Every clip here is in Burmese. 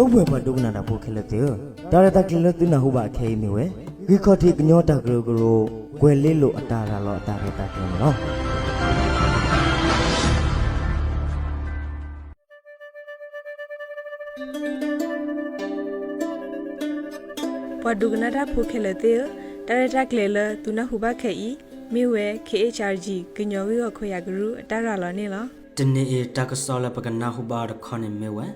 တော့ဘွယ်ပတုကနာတာဖို့ခဲလက်တဲ့ဒါရတာကလေးတူနာဟုပါခဲမီဝဲဂီခေါတိကညောတာကရိုကရိုကွယ်လေးလို့အတာရလောအတာရတာကင်းနော်ပဒုကနာတာဖိုခဲလေတေတရတာကလေလသူနာဟုဘခဲဤမေဝဲ KHRG ကညောဝီကိုခွေရဂရုအတရလောနေလောတနေ့အတကစောလပကနာဟုဘာရခွန်မေဝဲ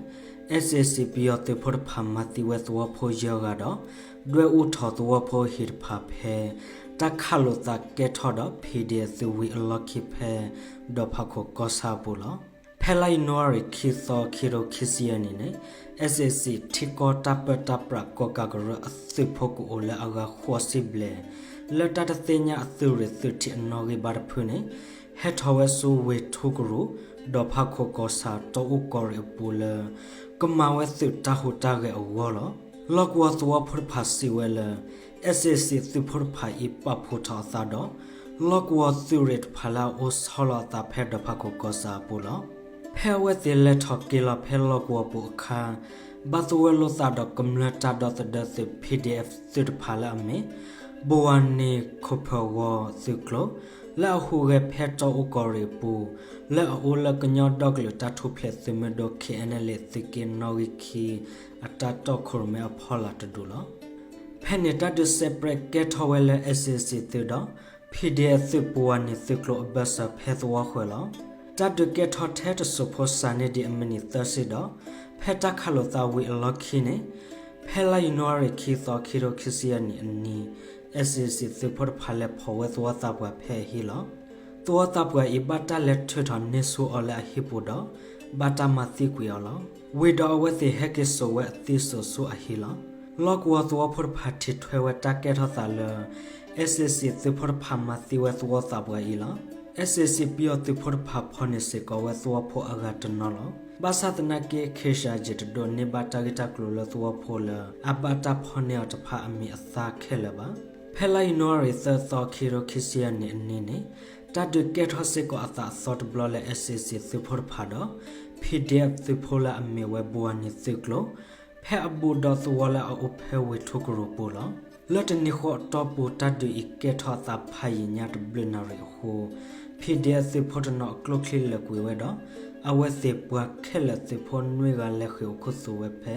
SSC ပြတ်တဲ့ဖို့ဖာမတိဝဲသောဖို့ယောကတော့ဒွဲဥထောသောဖို့ဟိဖာဖဲတခါလိုတကဲထော်တော့ PDF သူဝီအလော်ခိဖဲဒေါ်ဖခိုကောစာပူလောဖဲလိုက်နော်ရခိသောခိရိုခိစီယနီနေ SSC ထိကောတပ်ပတပ်ပရကောကကရအသဖို့ကိုအလအဂါခွာစီဘလေလတတသိညာအသူရသတိအနော်ဂေဘာဖုနေဟက်ထဝဲဆူဝေထုကရူ ဒေါ်ဖခိုကောစာတောဥကောရပူလကမဝဲသုတဟုတာကေအဝေါ်လောလောကဝသောဖရဖာစီဝဲလ SSC သုဖရဖာဤပဖုထာသာတော့လောကဝသုရတ်ဖလာအိုဆောလာတာဖဲဒေါ်ဖခိုကောစာပူလောဖဲဝဲတေလက်ထော်ကီလာဖဲလောကွာပူခါဘတ်ဝဲလောသာဒကမ္လတာဒတ်ဒတ် PDF စစ်ဖာလာမေဘဝနီခဖဝသကလ လာဟုရဖဲတောအကောရီပူလာအိုလကညောဒေါကလတာထုဖလက်သမဒိုခေအနလေသကေနောဝီခီအတတောခရမေအဖောလာတဒူလောဖဲနေတာဒစပရက်ကက်ထဝဲလ SSC တေဒ PDF သပဝနီသကလဘဆဖဲသောခွေလောတတ်တကက်ထထဲတဆဖို့စာနေဒီအမနီသစီတော့ဖက်တခါလိုတာဝီအလော့ခီနေဖဲလိုက်နော်ရခီသောခီရိုခီစီယနီအနီ SSC သဖို့ဖာလက်ဖော်ဝဲသွားတာပွားဖဲဟီလောသွားတာပွားအဘတာလက်ထွထနေဆူအလာဟီပူတော့ဘာတာမတိကွေလောဝေတော်ဝဲတဲ့ဟက်ကဆိုဝဲအသီဆိုဆူအဟီလောလောကဝသွားဖို့ဖာတီထွဲဝဲတကက်ထသာလ SSC သဖို့ဖာမတိဝဲသွားတာပွားဟီလော SSC ပြောတိဖို့ဖာဖောနေစေကဝဲသောဖို့အဂတ်နော်လဘာသာတနာကေခေရှာဂျစ်ဒိုနေဘာတာဂီတာကလိုလသောဖို့လအပတာဖောနေအတဖာအမီအသာခဲလပါ ဖဲလိုက်နော်ရီသသောခီရိုခီစီယနေအနေနဲ့တတ်ဒကက်ထစေကိုအသာသော့ဘလလေ SSC သဖို့ဖာတော့ PDF သဖို့လာအမီဝဲဘဝနေသကလိုဖဲအဘူဒသောဝလာအဖဲဝေထုကရိုပိုလောလတ်တနိခောတော့ပူတတ်ဒီကက်ထတာဖိုင်ညတ်ဘလနာရီဟို PDF စေဖို့တနော်ကလုတ်ခလလကွေဝဲတော့အဝဲစေပွားခက်လက်စေဖို့နွေကလက်ခေခုဆူဝဲဖဲ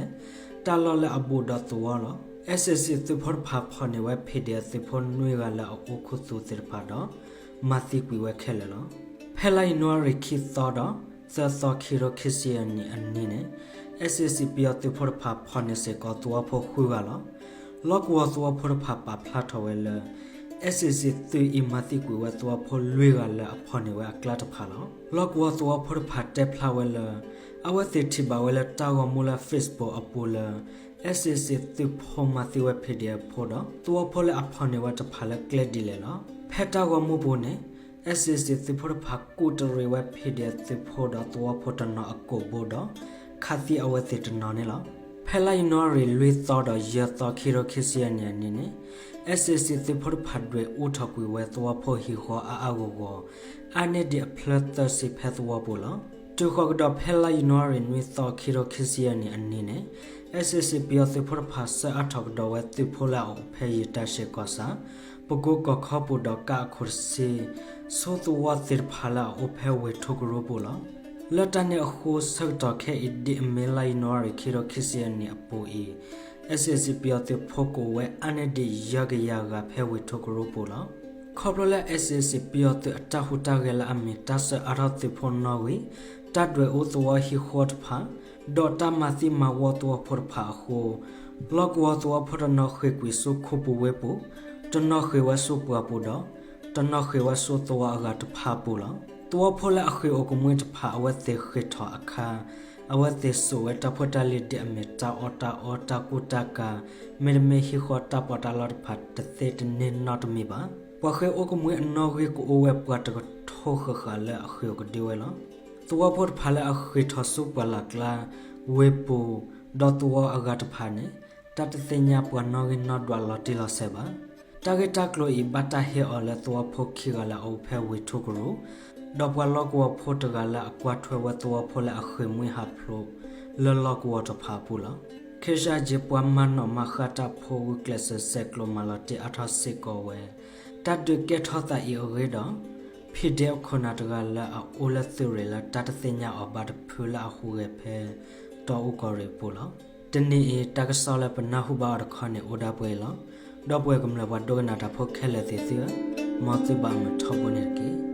တာလော်လက်အဘူဒတ်တော်လော SSC စေဖို့ဖာဖော်နေဝဲ PDF စေဖို့နွေကလက်အခုခုဆူစေဖာတော့မသိကွေဝဲခက်လက်လောဖဲလိုက်နွားရခိသောတော့သသောခီရိုခီစီယနီအနီနဲ့ SSC ပြောတေဖို့ဖာဖော်နေစေကောตัวဖို့ခွေကလောလောကဝသောဖို့ဖာပါဖလာထော်ဝဲလဲ SSC သူအမတိကွေဝတော်ဖော်လွေကလည်းအဖော်နေဝကလတ်ဖာလောလောကဝတော်ဖော်ဖတ်တက်ဖလာဝဲလအဝသိတိဘဝဲလတာဝမူလာ Facebook အပူလာ SSC သူဖော်မတိဝ PDF ဖော်တော့တော်ဖော်လည်းအဖော်နေဝတဖာလည်းကလက်ဒီလေနော်ဖက်တာဝမူဘုန်နဲ့ SSC သူဖော်ဖတ်ကိုတရေဝ PDF သူဖော်တော့တော်ဖော်တနော်အကိုဘောတော့ခါတိအဝသိတနော်နေလားဖဲလိုက်နော်ရီလွေသောတော့ရသောခီရိုခီစီယနီနေနေ SSC သဖို့ဖတ်တွေဥထကွေဝဲသောဖို့ဟီခောအာအကိုကိုအနိဒီဖလတ်သစီဖက်သောဘောလတူခောကတော့ဖဲလိုက်နော်ရီနွေသောခီရိုခီစီယနီအနေနဲ့ SSC ပြောသဖို့ဖတ်ဆအထောက်တော့ဝဲသဖို့လာအောင်ဖဲရတရှိကောစာပကုကခပူဒကခုစီသောတဝသစ်ဖလာအဖဲဝဲထုတ်ရဘောလားလတနေခုဆက်တော့ခဲအဒီမေလိုက်နော်ရီခီရိုခီစီယနီအပူအီ SSC ပြောတဲ့ဖို့ကိုဝဲအနေဒီရကရကဖဲဝေထုတ်ရပိုလားခေါပလလဲ SSC ပြောတဲ့အတဟုတကလအမီတဆအရတ်ဖို့နော်ဝေ တတ်တွေဥသောဟီခေါတ်ဖာဒေါ်တာမစီမဝတောဖောဖာဟုလောကဝတောဖောနော်ခေကွီစုခုပဝဲပူတနော်ခေဝဆုပပူတော့တနော်ခေဝဆုတောအဂတ်ဖာပူလားတောဖောလဲအခေအကမွေတဖာအဝတ်သေးခေထအခါအဝတ်သေဆိုဝတဖတလီဒီအမီတာအတာအတာကုတကာမေမေဟီခေါတာပတာလော်ဖတ်တသေတနေနော့တမီပါပခေအိုကမွေအနော်ခေကိုဝဲပတ်တကထောခခလာအခေကဒီဝဲလား ตัวพดพาละอkhiทอสุปลักลาเวปูดอตัวอากาศพาเนตัดเตญาปวนอกินอดวลอติลอเซบาตาเกตักโลอีบัตาเฮอละตัวพกခိကလာအဖဲဝေထုကရူဒေါ်ပလောကဝဖို့တကလာအကွာထွဲဝตัวဖလာအခွေမွေဟာဖလို လောလောကောတဖာပူလာခေရှာဂျပွားမန်နမခတာဖိုကလစဆက်ကလမလာတီအထစစ်ကောဝဲတတ်ဒကေထတာဤရေဒ ဖိဒေခနာတကလာအိုလသရလာတတ်သိညာအဘတ်ဖူလာဟူရဖဲတောဥကောရပူလာတနေ့တကဆောလပနာဟုဘာရခနဲ့အိုဒါပွဲလာတော့ပွဲကမလာဘဒိုနာတာဖိုခဲလက်သေးသေးမောတိဘာမထဘနေကေ